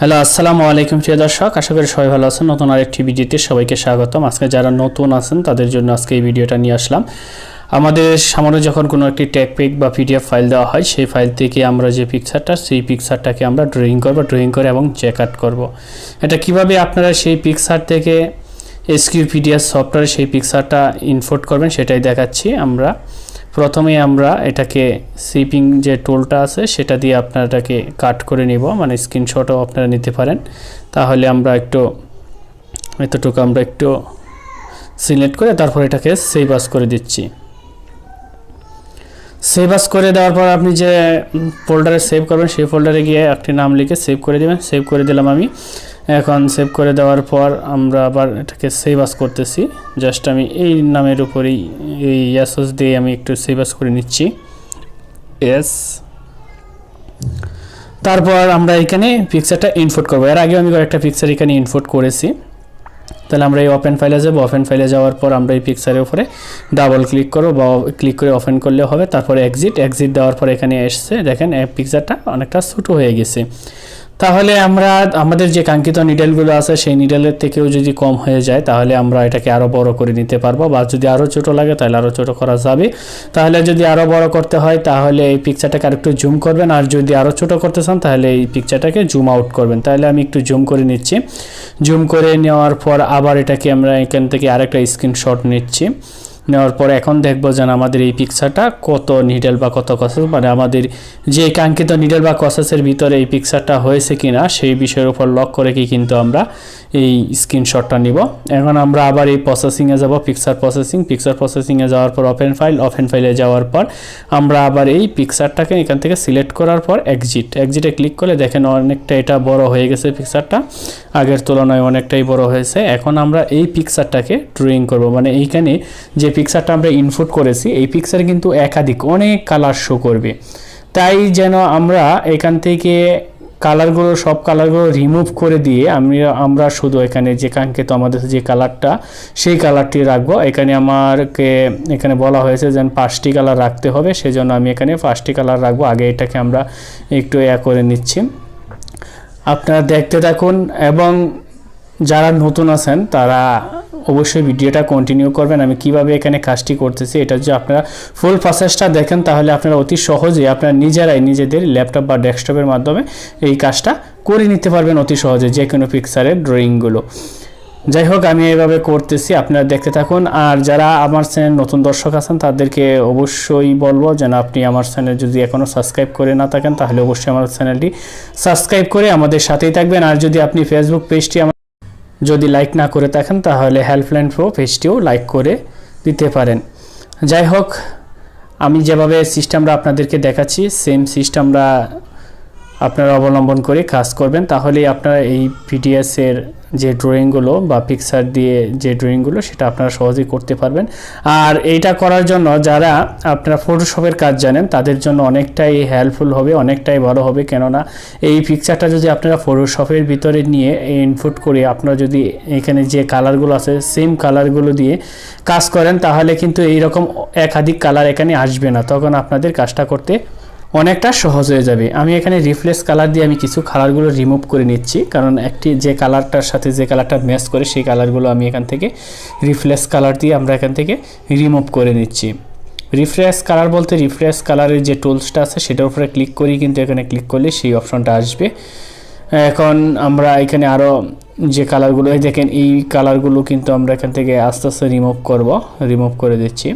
Hello, আসসালামু আলাইকুম প্রিয় দর্শক। আশা করি সবাই ভালো আছেন। নতুন আরেকটি ভিডিওতে সবাইকে স্বাগতম। আজকে যারা নতুন আছেন, তাদের জন্য আজকে এই ভিডিওটা নিয়ে আসলাম। আমাদের সামনে যখন কোনো একটি ট্যাগ পিক বা পিডিএফ ফাইল দেওয়া হয়, সেই ফাইল থেকে আমরা যে পিকচারটা সেই পিকচারটাকে আমরা ড্রয়িং করব ড্রয়িং করে এবং চেক আউট করব। এটা কীভাবে আপনারা সেই পিকচার থেকে এসকিউ পিডিএফ সফটওয়্যারে সেই পিকচারটা ইনপোর্ট করবেন, সেটাই দেখাচ্ছি আমরা। প্রথমে আমরা এটাকে সিপিং যে টুলটা আছে, সেটা দিয়ে আপনারাটাকে কাট করে নিব। মানে স্ক্রিনশটও আপনারা নিতে পারেন। তাহলে আমরা একটু, এতটুকু আমরা একটু সিলেক্ট করে তারপর এটাকে সেভ আস করে দিচ্ছি। সেভ আস করে দেওয়ার পর আপনি যে ফোল্ডারে সেভ করবেন, সেই ফোল্ডারে গিয়ে একটি নাম লিখে সেভ করে দেবেন। সেভ করে দিলাম আমি। এখন সেভ করে দেওয়ার পর আমরা আবার এটাকে সেভ আস করতেছি। জাস্ট আমি এই নামের উপরেই এই এসএস দিয়ে আমি একটু সেভ আস করে নিচ্ছি। এস তারপর আমরা এখানে পিকচারটা ইনপুট করব। এর আগে আমি কয়েকটা পিকচার এখানে ইনপুট করেছি। তাহলে আমরা এই ওপেন ফাইলে যাব। ওপেন ফাইলে যাওয়ার পর আমরা এই পিকচারের উপরে ডাবল ক্লিক করব বা ক্লিক করে ওপেন করলে হবে। তারপরে এক্সিট এক্সিট দেওয়ার পর এখানে এসছে। দেখেন পিকচারটা অনেকটা ছোটো হয়ে গেছে। তাহলে আমরা, আমাদের যে কাঙ্ক্ষিত নিডেলগুলো আছে, সেই নিডেলের থেকেও যদি কম হয়ে যায়, তাহলে আমরা এটাকে আরও বড় করে নিতে পারব। বা যদি আরও ছোট লাগে, তাহলে আরও ছোট করা যাবে। তাহলে যদি আরও বড় করতে হয়, তাহলে এই পিকচারটাকে আরেকটু জুম করবেন। আর যদি আরও ছোট করতে চান, তাহলে এই পিকচারটাকে জুম আউট করবেন। তাহলে আমি একটু জুম করে নিচ্ছি। জুম করে নেওয়ার পর আবার এটাকে আমরা এখান থেকে আরেকটা স্ক্রিনশট নিচ্ছি। নেওয়ার পর এখন দেখব যেন আমাদের এই পিকচারটা কত নিডেল বা কত কসেস মানে আমাদের যে কাঙ্ক্ষিত নিডেল বা কসেসের ভিতরে এই পিকচারটা হয়েছে কিনা সেই বিষয়ের উপর লক করে কি কিন্তু আমরা এই স্ক্রিনশটটা নিব। এখন আমরা আবার এই প্রসেসিংয়ে যাব পিকচার প্রসেসিং পিকচার প্রসেসিংয়ে যাওয়ার পর ওপেন ফাইল ওপেন ফাইলে যাওয়ার পর আমরা আবার এই পিকচারটাকে এখান থেকে সিলেক্ট করার পর এক্সিট এক্সিটে ক্লিক করলে দেখেন অনেকটা এটা বড় হয়ে গেছে পিকচারটা আগের তুলনায় অনেকটাই বড় হয়েছে। এখন আমরা এই পিকচারটাকে ড্রয়িং করব মানে এইখানে যে পিকচারটা আমরা ইনপুট করেছি, এই পিকচার কিন্তু একাধিক, অনেক কালার শো করবে। তাই যেন আমরা এখান থেকে কালারগুলো সব কালারগুলো রিমুভ করে দিয়ে আমি, আমরা শুধু এখানে যে কাঙ্ক্ষিত আমাদের যে কালারটা সেই কালারটি রাখব। এখানে আমারকে, এখানে বলা হয়েছে যেন পাঁচটি কালার রাখতে হবে, সেজন্য আমি এখানে পাঁচটি কালার রাখব। আগে এটাকে আমরা একটু এ করে নিচ্ছি। আপনারা দেখতে থাকুন, এবং যারা নতুন আছেন, তারা অবশ্যই ভিডিওটা কন্টিনিউ করবেন। আমি কীভাবে এখানে কাজটি করতেছি, এটা যদি আপনারা ফুল প্রসেসটা দেখেন, তাহলে আপনারা অতি সহজে আপনারা নিজেরাই নিজেদের ল্যাপটপ বা ডেস্কটপের মাধ্যমে এই কাজটা করে নিতে পারবেন অতি সহজে যে কোনো পিকচারের ড্রয়িংগুলো যাই হোক, আমি এইভাবে করতেছি, আপনারা দেখতে থাকুন। আর যারা আমার চ্যানেল নতুন দর্শক আছেন, তাদেরকে অবশ্যই বলব যেন আপনি আমার চ্যানেল যদি এখনও সাবস্ক্রাইব করে না থাকেন, তাহলে অবশ্যই আমার চ্যানেলটি সাবস্ক্রাইব করে আমাদের সাথেই থাকবেন। আর যদি আপনি ফেসবুক পেজটি যদি লাইক না করে থাকেন, তাহলে হেল্পলাইন প্রো পেজটিও লাইক করে দিতে পারেন। যাই হোক, আমি যেভাবে সিস্টেমটা আপনাদেরকে দেখাচ্ছি সেম সিস্টেমটা আপনারা অবলম্বন করে কাজ করবেন, তাহলেই আপনারা এই পিডিএসের যে ড্রয়িংগুলো বা পিকচার দিয়ে যে ড্রয়িংগুলো সেটা আপনারা সহজেই করতে পারবেন। আর এইটা করার জন্য যারা আপনারা ফটোশপের কাজ জানেন, তাদের জন্য অনেকটাই হেল্পফুল হবে, অনেকটাই ভালো হবে। কেননা, এই পিকচারটা যদি আপনারা ফটোশপের ভিতরে নিয়ে ইনপুট করে আপনারা যদি এখানে যে কালারগুলো আছে সেম কালারগুলো দিয়ে কাজ করেন, তাহলে কিন্তু এইরকম একাধিক কালার এখানে আসবে না। তখন আপনাদের কাজটা করতে অনেকটা সহজ হয়ে যাবে। আমি এখানে রিফ্লেক্স কালার দিয়ে আমি কিছু কালারগুলো রিমুভ করে নিচ্ছি। কারণ একটি যে কালারটার সাথে যে কালারটা ম্যাচ করে, সেই কালারগুলো আমি এখান থেকে রিফ্লেক্স কালার দিয়ে আমরা এখান থেকে রিমুভ করে নিচ্ছি। রিফ্রেশ কালার বলতে রিফ্রেশ কালারের যে টুলসটা আছে, সেটার উপরে ক্লিক করি, কিন্তু এখানে ক্লিক করলে সেই অপশনটা আসবে। এখন আমরা এখানে আরও যে কালারগুলো দেখেন, এই কালারগুলো কিন্তু আমরা এখান থেকে আস্তে আস্তে রিমুভ করব রিমুভ করে দিচ্ছি।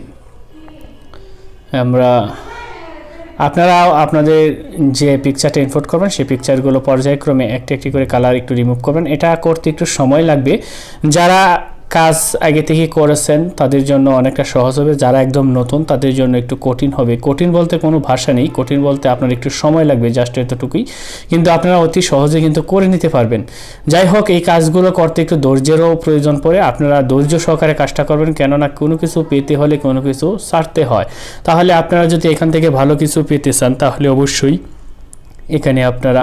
আমরা আপনারাও আপনাদের যে পিকচারটা ইনপুট করবেন, সেই পিকচারগুলো পর্যায়ক্রমে একটি একটি করে কালার একটু রিমুভ করবেন। এটা করতে একটু সময় লাগবে। যারা কাজ আগে থেকে করেছেন, তাদের জন্য অনেকটা সহজ হবে। যারা একদম নতুন, তাদের জন্য একটু কঠিন হবে। কঠিন বলতে কোনো ভাষা নেই। কঠিন বলতে আপনার একটু সময় লাগবে জাস্ট এতটুকুই। কিন্তু আপনারা অতি সহজে কিন্তু করে নিতে পারবেন। যাই হোক, এই কাজগুলো করতে একটু ধৈর্যেরও প্রয়োজন পড়ে। আপনারা ধৈর্য সহকারে কাজটা করবেন, কেননা কোনো কিছু পেতে হলে কোনো কিছু ছাড়তে হয়। তাহলে আপনারা যদি এখান থেকে ভালো কিছু পেতে চান, তাহলে অবশ্যই এখানে আপনারা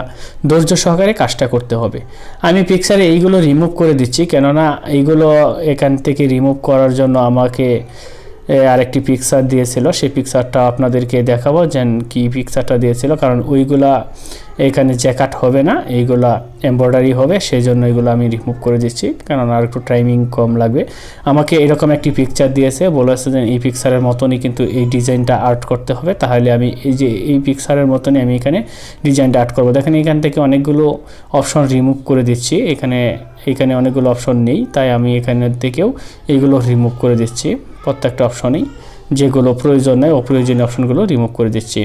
ধৈর্য সহকারে কাজটা করতে হবে। আমি পিকচারে এইগুলো রিমুভ করে দিচ্ছি, কেননা এইগুলো এখান থেকে রিমুভ করার জন্য আমাকে আরেকটি পিকচার দিয়েছিল, সেই পিকচারটা আপনাদেরকে দেখাবো যে কি পিকচারটা দিয়েছিল, কারণ ওইগুলা এখানে জ্যাকাট হবে না, এইগুলা এমব্রয়ডারি হবে সেই জন্য এগুলো আমি রিমুভ করে দিচ্ছি কারণ আর একটু টাইমিং কম লাগবে। আমাকে এরকম একটি পিকচার দিয়েছে বলেছে যে এই পিকচারের মতনই কিন্তু এই ডিজাইনটা আর্ট করতে হবে, তাহলে আমি এই যে এই পিকচারের মতনই আমি এখানে ডিজাইনটা আর্ট করব। দেখেন এখান থেকে অনেকগুলো অপশন রিমুভ করে দিচ্ছি, এখানে এখানে অনেকগুলো অপশন নেই, তাই আমি এখানের থেকেও এইগুলো রিমুভ করে দিচ্ছি। প্রত্যেকটা অপশনেই যেগুলো প্রয়োজন নয় অপ্রয়োজনীয় অপশনগুলো রিমুভ করে দিচ্ছি।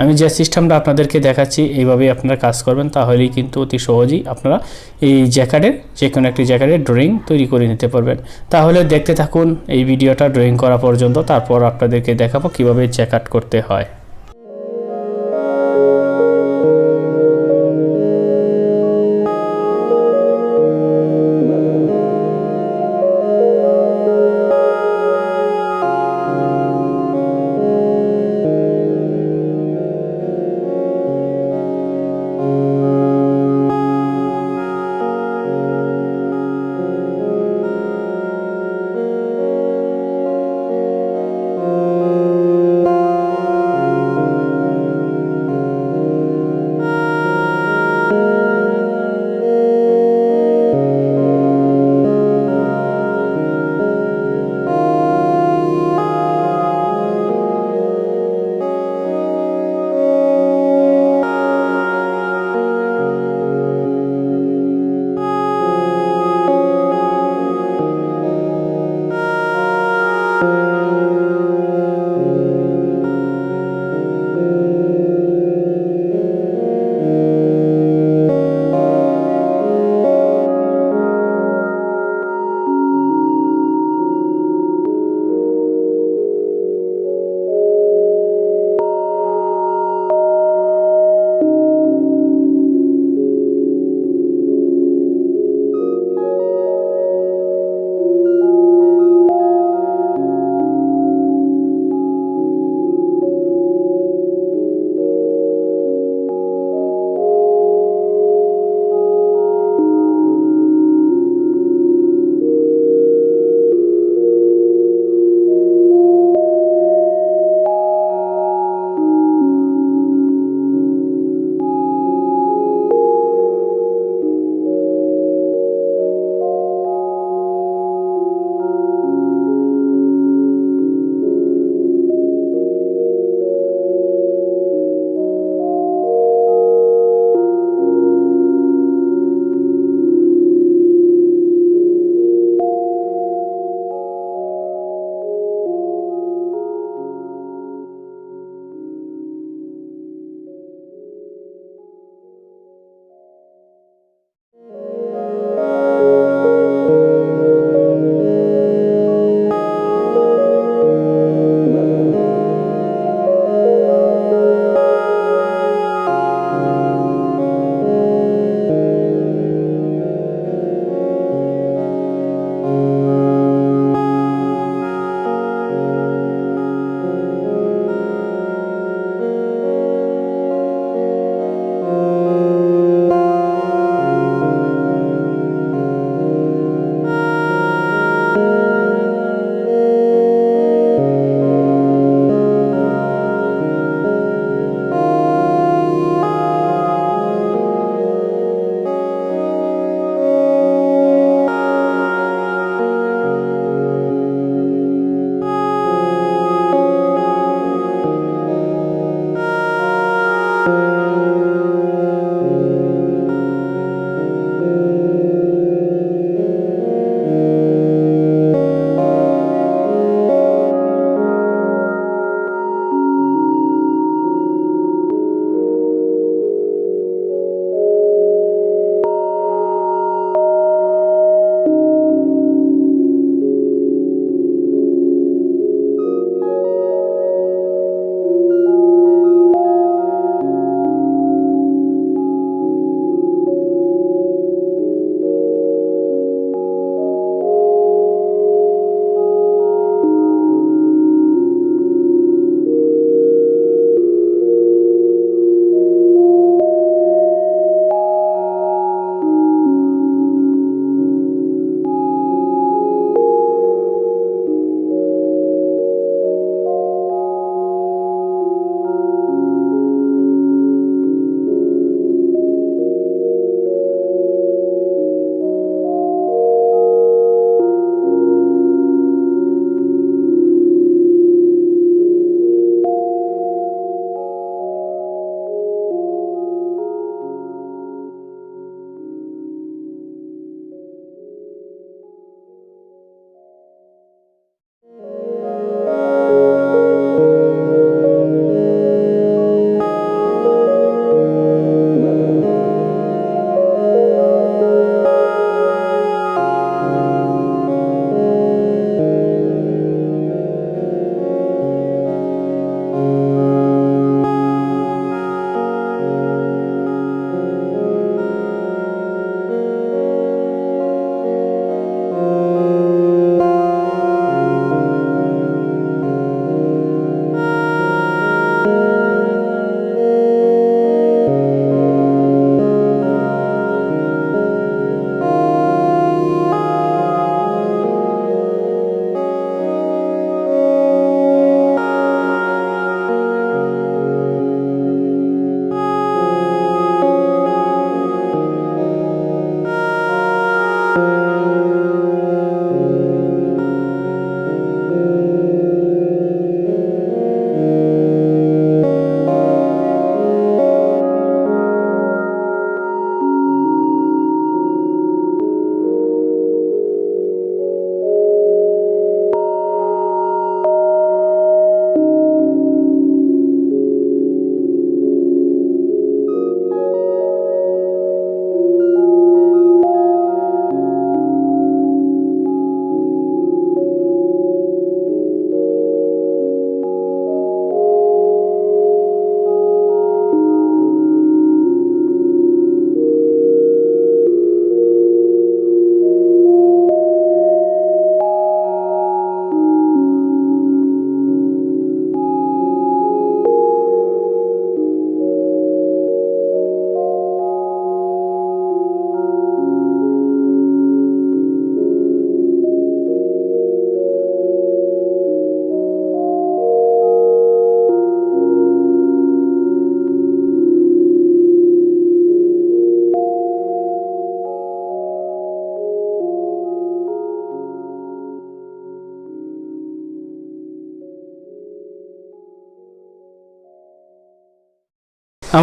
আমি যে সিস্টেমটা আপনাদেরকে দেখাচ্ছি, এইভাবেই আপনারা কাজ করবেন, তাহলেই কিন্তু অতি সহজেই আপনারা এই জ্যাকেটের যে কোনো একটি জ্যাকেটের ড্রয়িং তৈরি করে নিতে পারবেন। তাহলে দেখতে থাকুন এই ভিডিওটা ড্রয়িং করা পর্যন্ত, তারপর আপনাদেরকে দেখাবো কীভাবে জ্যাকাট করতে হয়।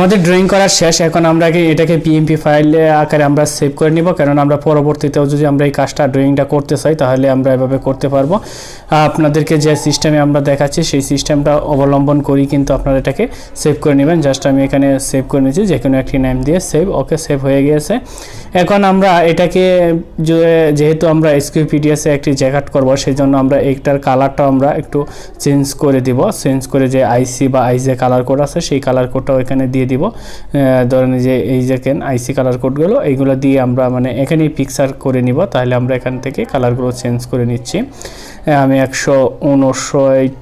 আমাদের ড্রয়িং করা শেষ, এখন আমরা এটাকে পিএমপি ফাইল আকারে আমরা সেভ করে নিব কারণ আমরা পরবর্তীতেও যদি আমরা এই কাজটা ড্রয়িংটা করতে চাই, তাহলে আমরা এভাবে করতে পারব। আপনাদেরকে যে সিস্টেমে আমরা দেখাচ্ছি, সেই সিস্টেমটা অবলম্বন করি কিন্তু আপনারা এটাকে সেভ করে নেবেন। জাস্ট আমি এখানে সেভ করে নিয়েছি, যে কোনো একটি নাম দিয়ে সেভ ওকে সেভ হয়ে গিয়েছে। এখন আমরা এটাকে যেহেতু আমরা এসকিউপিডিএসে একটি জ্যাকেট করব সেই জন্য আমরা এইটার কালারটা আমরা একটু চেঞ্জ করে দিব। চেঞ্জ করে যে আইসি বা আইজে কালার কোড আছে, সেই কালার কোডটাও এখানে দিয়ে দিব। ধরেন যে, এই যে আইসি কালার কোডগুলো এইগুলো দিয়ে আমরা মানে এখানেই পিকচার করে নিব। তাহলে আমরা এখান থেকে কালারগুলো চেঞ্জ করে নিচ্ছি। আমি একশো উনষাট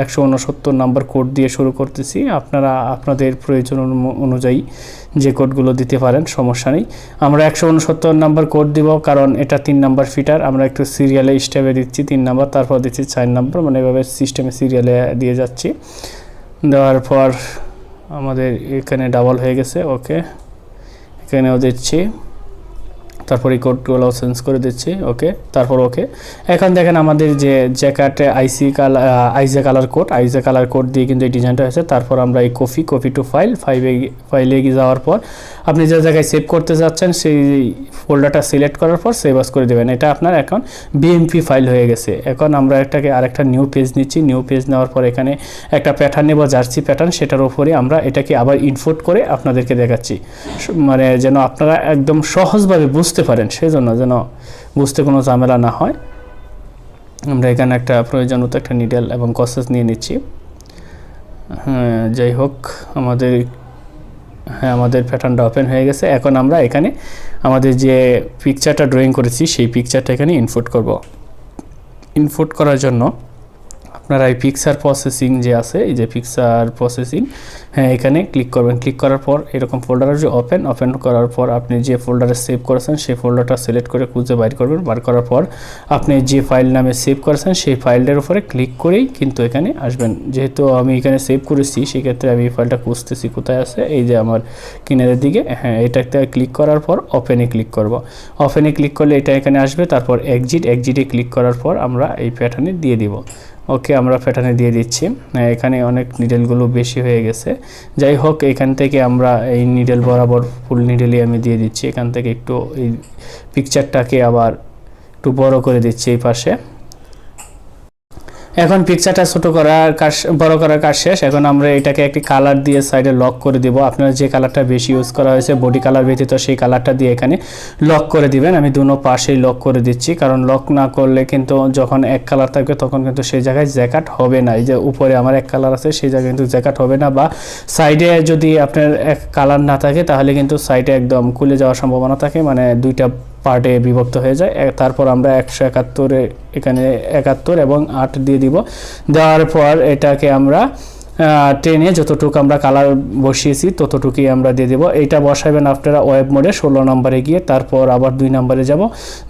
একশো উনসত্তর নাম্বার কোড দিয়ে শুরু করতেছি। আপনারা, আপনাদের প্রয়োজন অনু- অনুযায়ী যে কোডগুলো দিতে পারেন, সমস্যা নেই। আমরা একশো উনসত্তর নাম্বার কোড দিব, কারণ এটা তিন নাম্বার ফিটার আমরা একটু সিরিয়ালে স্টেপে দিচ্ছি তিন নাম্বার তারপর দিচ্ছি চার নাম্বার মানে এভাবে সিস্টেমে সিরিয়ালে দিয়ে যাচ্ছি। দেওয়ার পর আমাদের এখানে ডাবল হয়ে গেছে ওকে এখানেও দিচ্ছি। তারপর এই কোডগুলো চেঞ্জ করে দিচ্ছি ওকে তারপর ওকে এখন দেখেন আমাদের যে জ্যাকেটে IC colour IJ colour code IJ colour code দিয়ে কিন্তু এই ডিজাইনটা হয়েছে। তারপর আমরা এই কপি কপি টু ফাইল ফাইভে ফাইলে গিয়ে যাওয়ার পর আপনি যে জায়গায় সেভ করতে যাচ্ছেন, সেই ফোল্ডারটা সিলেক্ট করার পর সেভ আস করে দেবেন। এটা আপনার এখন বিএমপি ফাইল হয়ে গেছে। এখন আমরা এটাকে আরেকটা নিউ পেজ নিচ্ছি। নিউ পেজ নেওয়ার পর এখানে একটা প্যাটার্ন নেব, জার্সি প্যাটার্ন সেটার উপরে আমরা এটাকে আবার ইনপুট করে আপনাদেরকে দেখাচ্ছি। মানে যেন আপনারা একদম সহজভাবে বুঝতে পারেন সেই জন্য যেন বুঝতে কোনো ঝামেলা না হয়। আমরা এখানে একটা প্রয়োজন মতো একটা নিডেল এবং কসেস নিয়ে নিচ্ছি। হ্যাঁ যাই হোক, আমাদের হ্যাঁ আমাদের প্যাটার্নটা ওপেন হয়ে গেছে। এখন আমরা এখানে আমাদের যে পিকচারটা ড্রয়িং করেছি, সেই পিকচারটা এখানে ইনপুট করব। ইনপুট করার জন্য আপনারা এই পিকচার প্রসেসিং যে আছে, এই যে পিকচার প্রসেসিং হ্যাঁ এখানে ক্লিক করবেন। ক্লিক করার পর এরকম ফোল্ডার যে ওপেন ওপেন করার পর আপনি যে ফোল্ডারে সেভ করেছেন, সেই ফোল্ডারটা সিলেক্ট করে খুঁজে বাইর করবেন। বার করার পর আপনি যে ফাইল নামে সেভ করেছেন, সেই ফাইলটার উপরে ক্লিক করেই কিন্তু এখানে আসবেন। যেহেতু আমি এখানে সেভ করেছি, সেক্ষেত্রে আমি এই ফাইলটা খুঁজতেছি কোথায় আছে, এই যে আমার কিনারের দিকে হ্যাঁ এটাতে ক্লিক করার পর ওপেনে ক্লিক করব। ওপেনে ক্লিক করলে এটা এখানে আসবে, তারপর এক্সিট এক্সিটে ক্লিক করার পর আমরা এই প্যাটার্নে দিয়ে দিব। ওকে আমরা প্যাটার্নে দিয়ে দিচ্ছি। এখানে অনেক নিডেলগুলো বেশি হয়ে গেছে। যাই হোক, এখান থেকে আমরা এই নিডেল বরাবর ফুল নিডেলই আমি দিয়ে দিচ্ছি। এখান থেকে একটু এই পিকচারটাকে আবার একটু বড় করে দিচ্ছি এই পাশে। এখন পিকচারটা ছোট করার কাজ, বড় করার কাজ শেষ। এখন আমরা এটাকে একটি কালার দিয়ে সাইডে লক করে দিব। আপনার যে কালারটা বেশি ইউজ করা হয়েছে বডি কালার ব্যতীত সেই কালারটা দিয়ে এখানে লক করে দিবেন। আমি দুনো পাশেই লক করে দিচ্ছি, কারণ লক না করলে কিন্তু যখন এক কালার থাকবে, তখন কিন্তু সেই জায়গায় জ্যাকেট হবে না। এই যে উপরে আমার এক কালার আছে, সেই জায়গায় কিন্তু জ্যাকেট হবে না বা সাইডে যদি আপনার এক কালার না থাকে, তাহলে কিন্তু সাইডে একদম খুলে যাওয়ার সম্ভাবনা থাকে। মানে দুইটা পার্টে বিভক্ত হয়ে যায়। তারপর আমরা একশো একাত্তরে এখানে একাত্তর এবং আট দিয়ে দিব। দেওয়ার পর এটাকে আমরা টেনে যতটুকু আমরা কালার বসিয়েছি ততটুকুই আমরা দিয়ে দেবো। এইটা বসাবেন আপনারা ওয়েব মোডে ষোলো নম্বরে গিয়ে তারপর আবার দুই নম্বরে যাব।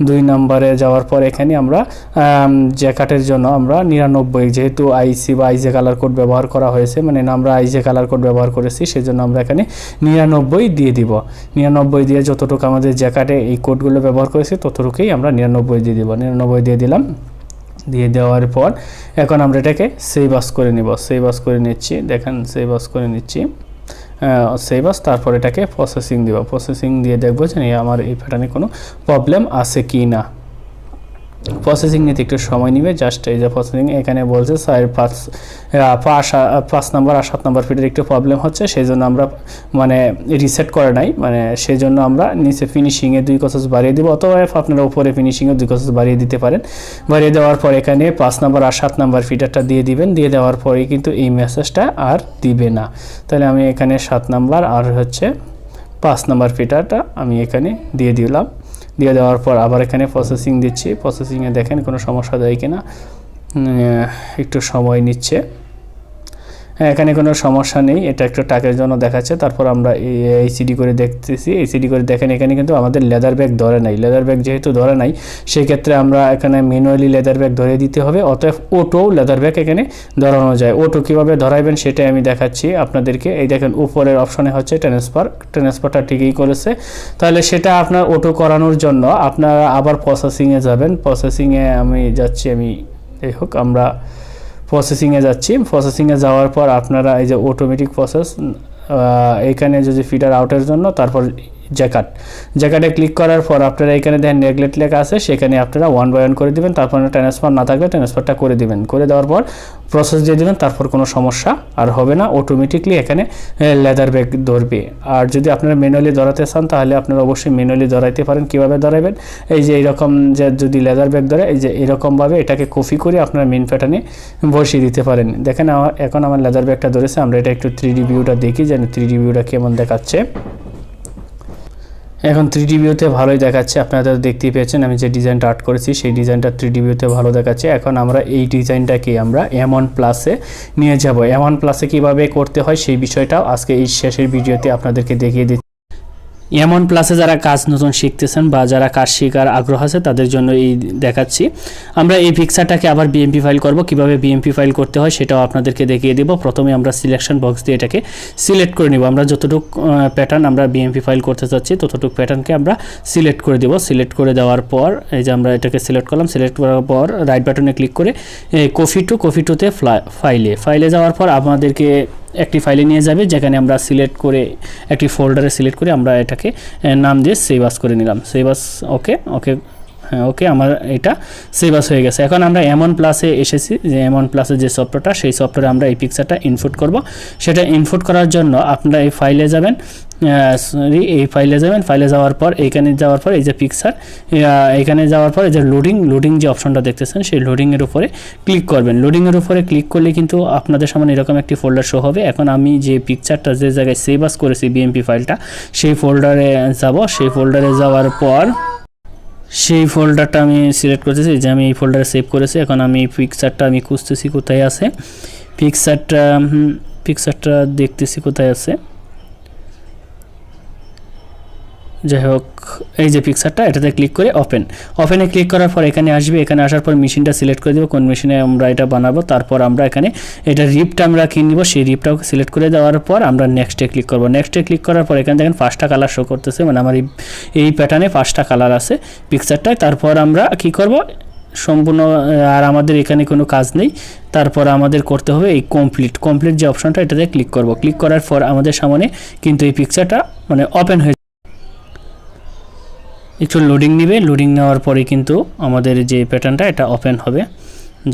দুই নম্বরে যাওয়ার পর এখানে আমরা আম, জ্যাকেটের জন্য আমরা নিরানব্বই যেহেতু আইসি বা আইজে কালার কোড ব্যবহার করা হয়েছে মানে আমরা আইজে কালার কোড ব্যবহার করেছি সেজন্য আমরা এখানে নিরানব্বই দিয়ে দিব। নিরানব্বই দিয়ে যতটুকু আমাদের জ্যাকেটে এই কোডগুলো ব্যবহার করেছি ততটুকুই আমরা নিরানব্বই দিয়ে দিব। নিরানব্বই দিয়ে দিলাম। দিয়ে দেওয়ার পর এখন আমরা এটাকে সেভ আস করে নিব। সেভ আস করে নিচ্ছি, দেখেন সেভ আস করে নিচ্ছি। সেভ আস তারপর এটাকে প্রসেসিং দেব। প্রসেসিং দিয়ে দেখব যে আমার এই প্যাটার্নে কোনো প্রবলেম আছে কি না প্রসেসিং নিতে একটু সময় নেবে জাস্ট এই যে প্রসেসিং এখানে বলছে স্যার পাঁচ পাঁচ নাম্বার আর সাত নাম্বার ফিটের একটু প্রবলেম হচ্ছে সেই জন্য আমরা মানে রিসেট করে নাই মানে সেই জন্য আমরা নিচে ফিনিশিংয়ে দুই কসেস বাড়িয়ে দিব, অথবা আপনারা উপরে ফিনিশিংয়ে দুই কসেস বাড়িয়ে দিতে পারেন। বাড়িয়ে দেওয়ার পর এখানে পাঁচ নাম্বার আর সাত নাম্বার ফিটারটা দিয়ে দিবেন, দিয়ে দেওয়ার পরেই কিন্তু এই মেসেজটা আর দিবে না। তাহলে আমি এখানে সাত নাম্বার আর হচ্ছে পাঁচ নাম্বার ফিটারটা আমি এখানে দিয়ে দিলাম। দিয়ে দেওয়ার পর আবার এখানে প্রসেসিং দিচ্ছি। প্রসেসিংয়ে দেখেন কোনো সমস্যা দেয় কিনা। একটু সময় নিচ্ছে। এখানে কোনো সমস্যা নেই। এটা একটা টাকের জন্য দেখাচ্ছে। তারপর আমরা এইসিডি করে দেখতেছি। এইসিডি করে দেখেন, এখানে কিন্তু আমাদের লেদার ব্যাগ ধরে নাই। লেদার ব্যাগ যেহেতু ধরে নাই সেই ক্ষেত্রে আমরা এখানে ম্যানুয়ালি লেদার ব্যাগ ধরে দিতে হবে। অতএব অটো লেদার ব্যাগ এখানে ধরানো যায়। ওটো কীভাবে ধরাইবেন সেটাই আমি দেখাচ্ছি আপনাদেরকে। এই দেখেন, উপরের অপশনে হচ্ছে ট্রান্সফার ট্রান্সফারটা ঠিকই করেছে। তাহলে সেটা আপনার ওটো করানোর জন্য আপনারা আবার প্রসেসিংয়ে যাবেন। প্রসেসিংয়ে আমি যাচ্ছি, আমি এই হোক, আমরা প্রসেসিংয়ে যাচ্ছি। প্রসেসিংয়ে যাওয়ার পর আপনারা এই যে অটোমেটিক প্রসেস এখানে যদি ফিডার আউটের জন্য, তারপর জ্যাকাট জ্যাকাটে ক্লিক করার পর আপনারা এখানে দেখেন নেগলেট লেখা আছে, সেখানে আপনারা ওয়ান বাই ওয়ান করে দিবেন, তারপর ট্রান্সফার না থাকলে ট্রান্সফারটা করে দিবেন। করে দেওয়ার পর প্রসেস দিয়ে দিবেন, তারপর কোনো সমস্যা আর হবে না অটোমেটিকলি এখানে লেদার ব্যাগ ধরবে। আর যদি আপনারা ম্যানুয়ালি ধরাতে চান, তাহলে আপনারা অবশ্যই ম্যানুয়ালি ধরাইতে পারেন। কীভাবে ধরাবেন? এই যে এইরকম যে যদি লেদার ব্যাগ ধরে, এই যে এরকমভাবে এটাকে কপি করে আপনারা মেন প্যাটার্নে বসিয়ে দিতে পারেন। দেখেন এখন আমার লেদার ব্যাগটা ধরেছে, আমরা এটা একটু থ্রি ভিউটা দেখি, যেন থ্রি ভিউটা কেমন দেখাচ্ছে। এখন থ্রি ভিউতে ভালোই দেখাচ্ছে, আপনারা দেখতে দেখতেই পেয়েছেন, আমি যে ডিজাইনটা আর্ট করেছি, সেই ডিজাইনটা থ্রি ভিউতে ভালো দেখাচ্ছে। এখন আমরা এই ডিজাইনটাকে আমরা এমন প্লাসে নিয়ে যাব। এমন প্লাসে কীভাবে করতে হয় সেই বিষয়টাও আজকে এই শেষের ভিডিওতে আপনাদেরকে দেখিয়ে দিচ্ছি। এমন প্লাসে যারা কাজ নতুন শিখতেছেন বা যারা কাজ শেখার আগ্রহ আছে, তাদের জন্য এই দেখাচ্ছি। আমরা এই পিকচারটাকে আবার বিএমপি ফাইল করব। কীভাবে বিএমপি ফাইল করতে হয় সেটাও আপনাদেরকে দেখিয়ে দেব। প্রথমে আমরা সিলেকশন বক্স দিয়ে এটাকে সিলেক্ট করে নিব। আমরা যতটুকু প্যাটার্ন আমরা বিএমপি ফাইল করতে চাচ্ছি, ততটুকু প্যাটার্নকে আমরা সিলেক্ট করে দেব। সিলেক্ট করে দেওয়ার পর, এই যে আমরা এটাকে সিলেক্ট করলাম সিলেক্ট করার পর রাইট বাটনে ক্লিক করে কফি টু কফি টুতে ফাইলে ফাইলে যাওয়ার পর আমাদেরকে একটি ফাইলে নিয়ে যাবে, যেখানে আমরা সিলেক্ট করে, একটি ফোল্ডারে সিলেক্ট করে আমরা এটাকে নাম দিয়ে সেভাস করে নিলাম। সেভাস ওকে ওকে হ্যাঁ ওকে আমার এটা সেভাস হয়ে গেছে। এখন আমরা এমন প্লাসে এসেছি যে, এমন প্লাসে যে সফটওয়্যারটা সেই সফটওয়্যারে আমরা এই পিকচারটা ইনপুট করব। সেটা ইনপুট করার জন্য আপনারা এই ফাইলে যাবেন সরি, এই ফাইলে যাবেন। ফাইলে যাওয়ার পর, এইখানে যাওয়ার পর এই যে পিকচার এখানে যাওয়ার পর এই যে লোডিং লোডিং যে অপশনটা দেখতেছেন, সেই লোডিংয়ের উপরে ক্লিক করবেন। লোডিংয়ের উপরে ক্লিক করলে কিন্তু আপনাদের সামনে এরকম একটি ফোল্ডার শো হবে। এখন আমি যে পিকচারটা যে জায়গায় সেভ আস করেছি বিএমপি ফাইলটা সেই ফোল্ডারে যাব। সেই ফোল্ডারে যাওয়ার পর, সেই ফোল্ডারটা আমি সিলেক্ট করতেছি যে আমি এই ফোল্ডারে সেভ করেছি। এখন আমি পিকচারটা আমি খুঁজতেছি কোথায় আছে। পিকচারটা পিকচারটা দেখতেছি কোথায় আছে। যাই হোক, এই যে পিকচারটা এটাতে ক্লিক করে ওপেন ওপেনে ক্লিক করার পর এখানে আসবে, এখানে আসার পর মেশিনটা সিলেক্ট করে দেবো, কোন মেশিনে আমরা এটা বানাবো, তারপর আমরা এখানে এটা রিপটা আমরা কিনে নিব, সেই রিপটাও সিলেক্ট করে দেওয়ার পর আমরা নেক্সটে ক্লিক করব। নেক্সটে ক্লিক করার পর এখানে দেখেন পাঁচটা কালার শো করতেছে মানে আমার এই এই প্যাটার্নে পাঁচটা কালার আছে পিকচারটায় তারপর আমরা কি করব? সম্পূর্ণ আর আমাদের এখানে কোনো কাজ নেই। তারপর আমাদের করতে হবে এই কমপ্লিট কমপ্লিট যে অপশনটা এটাতে ক্লিক করব। ক্লিক করার পর আমাদের সামনে কিন্তু এই পিকচারটা মানে ওপেন হয়ে একটু লোডিং নেবে। লোডিং নেওয়ার পরে কিন্তু আমাদের যে প্যাটার্নটা এটা ওপেন হবে।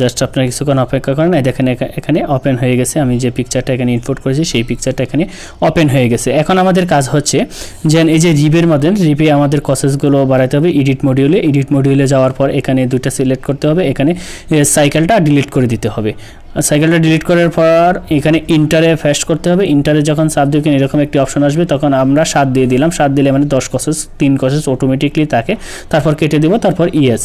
জাস্ট আপনারা কিছুক্ষণ অপেক্ষা করেন। দেখেন এখানে ওপেন হয়ে গেছে। আমি যে পিকচারটা এখানে ইনপুট করেছি, সেই পিকচারটা এখানে ওপেন হয়ে গেছে। এখন আমাদের কাজ হচ্ছে যে, এই যে রিপের মধ্যে রিপে আমাদের প্রসেসগুলো বাড়াতে হবে এডিট মডিউলে এডিট মডিউলে যাওয়ার পর এখানে দুটো সিলেক্ট করতে হবে। এখানে সাইকেলটা ডিলিট করে দিতে হবে। সাইকেলটা ডিলিট করার পর এখানে ইন্টারে ফেস্ট করতে হবে। ইন্টারে যখন সাত দিবেন এরকম একটি অপশন আসবে, তখন আমরা সাত দিয়ে দিলাম। সাত দিলে মানে দশ কসেস তিন কসেস অটোমেটিকলি থাকে। তারপর কেটে দেবো, তারপর ইএস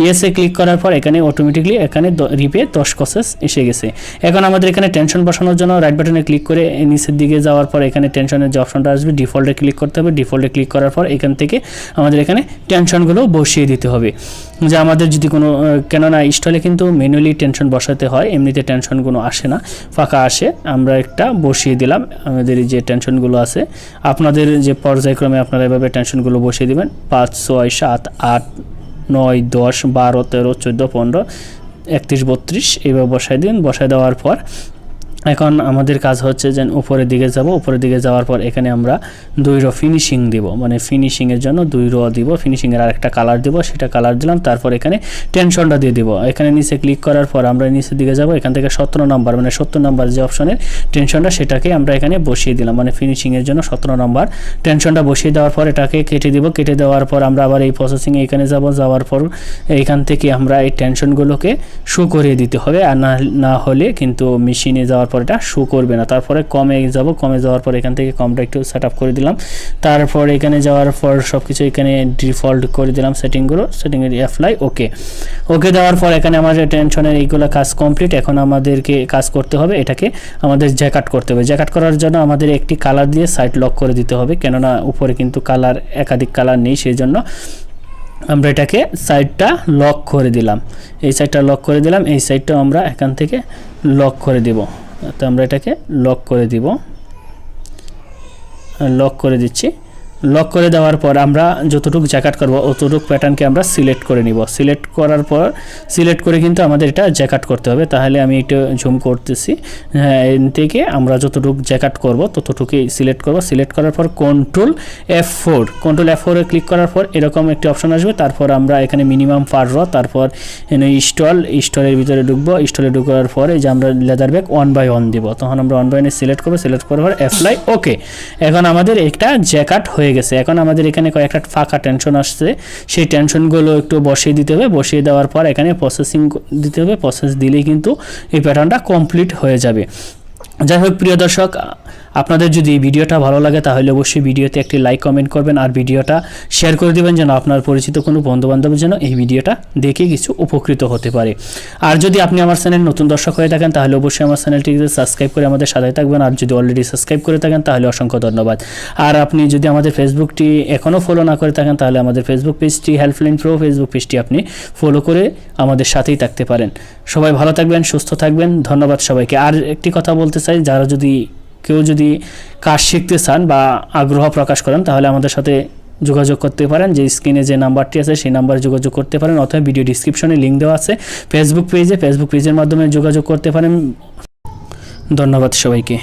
ইএসএ ক্লিক করার পর এখানে অটোমেটিকলি এখানে রিপে দশ কসেস এসে গেছে। এখন আমাদের এখানে টেনশন বসানোর জন্য রাইট বাটনে ক্লিক করে নিচের দিকে যাওয়ার পর এখানে টেনশনের যে অপশনটা আসবে ডিফল্টে ক্লিক করতে হবে। ডিফল্টে ক্লিক করার পর এখান থেকে আমাদের এখানে টেনশনগুলো বসিয়ে দিতে হবে। যে আমাদের যদি কোনো কেননা স্টলে কিন্তু ম্যানুয়ালি টেনশন বসাতে হয়, এমনিতে টেনশনগুলো আসে না, ফাঁকা আসে। আমরা একটা বসিয়ে দিলাম, আমাদের যে টেনশনগুলো আছে, আপনাদের যে পর্যায়ক্রমে আপনারা এভাবে টেনশনগুলো বসিয়ে দেবেন, পাঁচ, ছয়, সাত, আট, নয়, দশ, বারো, তেরো, চোদ্দ, পনেরো, একত্রিশ, বত্রিশ এইভাবে বসায় দিন বসায় দেওয়ার পর এখন আমাদের কাজ হচ্ছে যে উপরের দিকে যাব, উপরের দিকে যাওয়ার পর এখানে আমরা দুই রো ফিনিশিং দিব। মানে ফিনিশিংয়ের জন্য দুই রো দিব ফিনিশিংয়ের আরেকটা কালার দিব, সেটা কালার দিলাম, তারপর এখানে টেনশনটা দিয়ে দিব। এখানে নিচে ক্লিক করার পর আমরা নিচের দিকে যাব, এখান থেকে সতেরো নাম্বার মানে সত্তর নাম্বার যে অপশনের টেনশনটা সেটাকে আমরা এখানে বসিয়ে দিলাম। মানে ফিনিশিংয়ের জন্য সতেরো নাম্বার টেনশনটা বসিয়ে দেওয়ার পর এটাকে কেটে দিব। কেটে দেওয়ার পর আমরা আবার এই প্রসেসিংয়ে এখানে যাব, যাওয়ার পর এইখান থেকে আমরা এই টেনশনগুলোকে শু করিয়ে দিতে হবে। আর না হলে কিন্তু মেশিনে যাওয়ার পর এটা শু করবে না। তারপরে কমে যাব। কমে যাওয়ার পর এখান থেকে কমটা একটু সেট আপ করে দিলাম। তারপর এখানে যাওয়ার পর সব কিছু এখানে ডিফল্ট করে দিলাম সেটিংগুলো সেটিংয়ের অ্যাপ্লাই ওকে ওকে দেওয়ার পর এখানে আমাদের টেনশনের এইগুলো কাজ কমপ্লিট এখন আমাদেরকে কাজ করতে হবে। এটাকে আমাদের জ্যাকাট করতে হবে। জ্যাকাট করার জন্য আমাদের একটি কালার দিয়ে সাইড লক করে দিতে হবে। কেননা উপরে কিন্তু কালার একাধিক কালার নেই সেই জন্য আমরা এটাকে সাইডটা লক করে দিলাম। এই সাইডটা লক করে দিলাম। এই সাইডটা আমরা এখান থেকে লক করে দিব। তো আমরা এটাকে লক করে দিব। লক করে দিচ্ছি। লক করে দেওয়ার পর আমরা যতটুকু জ্যাকেট করব, অতটুকু প্যাটার্নকে আমরা সিলেক্ট করে নিব। সিলেক্ট করার পর সিলেক্ট করে কিন্তু আমাদের এটা জ্যাকেট করতে হবে। তাহলে আমি একটু ঝুম করতেছি। হ্যাঁ থেকে আমরা যতটুকু জ্যাকেট করব, ততটুকুই সিলেক্ট করব। সিলেক্ট করার পর control F four control F ফোরে ক্লিক করার পর এরকম একটি অপশন আসবে। তারপর আমরা এখানে মিনিমাম পার র তারপর স্টল স্টলের ভিতরে ঢুকবো। স্টলে ঢুকার পরে যে আমরা leather bag one by one দিব। তখন আমরা ওয়ান বাই ওয়ানে সিলেক্ট করব। সিলেক্ট করার পর অ্যাপ্লাই ওকে এখন আমাদের একটা জ্যাকেট হয়ে গেছে। এখন আমাদের এখানে কয়েকটা ফাঁকা টেনশন আসছে। সেই টেনশনগুলো একটু বসিয়ে দিতে হবে। বসিয়ে দেওয়ার পর এখানে প্রসেসিং দিতে হবে। প্রসেস দিলেই কিন্তু এই প্যাটার্নটা কমপ্লিট হয়ে যাবে। যাই হোক, প্রিয় দর্শক আপনাদের যদি এই ভিডিওটা ভালো লাগে, তাহলে অবশ্যই ভিডিওতে একটি লাইক কমেন্ট করবেন আর ভিডিওটা শেয়ার করে দেবেন যেন আপনার পরিচিত কোনো বন্ধুবান্ধবের যেন এই ভিডিওটা দেখে কিছু উপকৃত হতে পারে। আর যদি আপনি আমার চ্যানেল নতুন দর্শক হয়ে থাকেন, তাহলে অবশ্যই আমার চ্যানেলটিকে সাবস্ক্রাইব করে আমাদের সাথে থাকবেন। আর যদি অলরেডি সাবস্ক্রাইব করে থাকেন, তাহলে অসংখ্য ধন্যবাদ। আর আপনি যদি আমাদের ফেসবুকটি এখনও ফলো না করে থাকেন, তাহলে আমাদের ফেসবুক পেজটি হেল্পলাইন প্রো ফেসবুক পেজটি আপনি ফলো করে আমাদের সাথেই থাকতে পারেন। সবাই ভালো থাকবেন, সুস্থ থাকবেন। ধন্যবাদ সবাইকে। আর একটি কথা বলতে চাই, যারা যদি কেউ যদি কাজ শিখতে চান বা আগ্রহ প্রকাশ করেন, তাহলে আমাদের সাথে যোগাযোগ করতে পারেন। যে স্ক্রিনে যে নাম্বারটি আছে, সেই নাম্বারে যোগাযোগ করতে পারেন, অথবা ভিডিও ডিসক্রিপশনে লিঙ্ক দেওয়া আছে। ফেসবুক পেজে ফেসবুক পেজের মাধ্যমে যোগাযোগ করতে পারেন। ধন্যবাদ সবাইকে।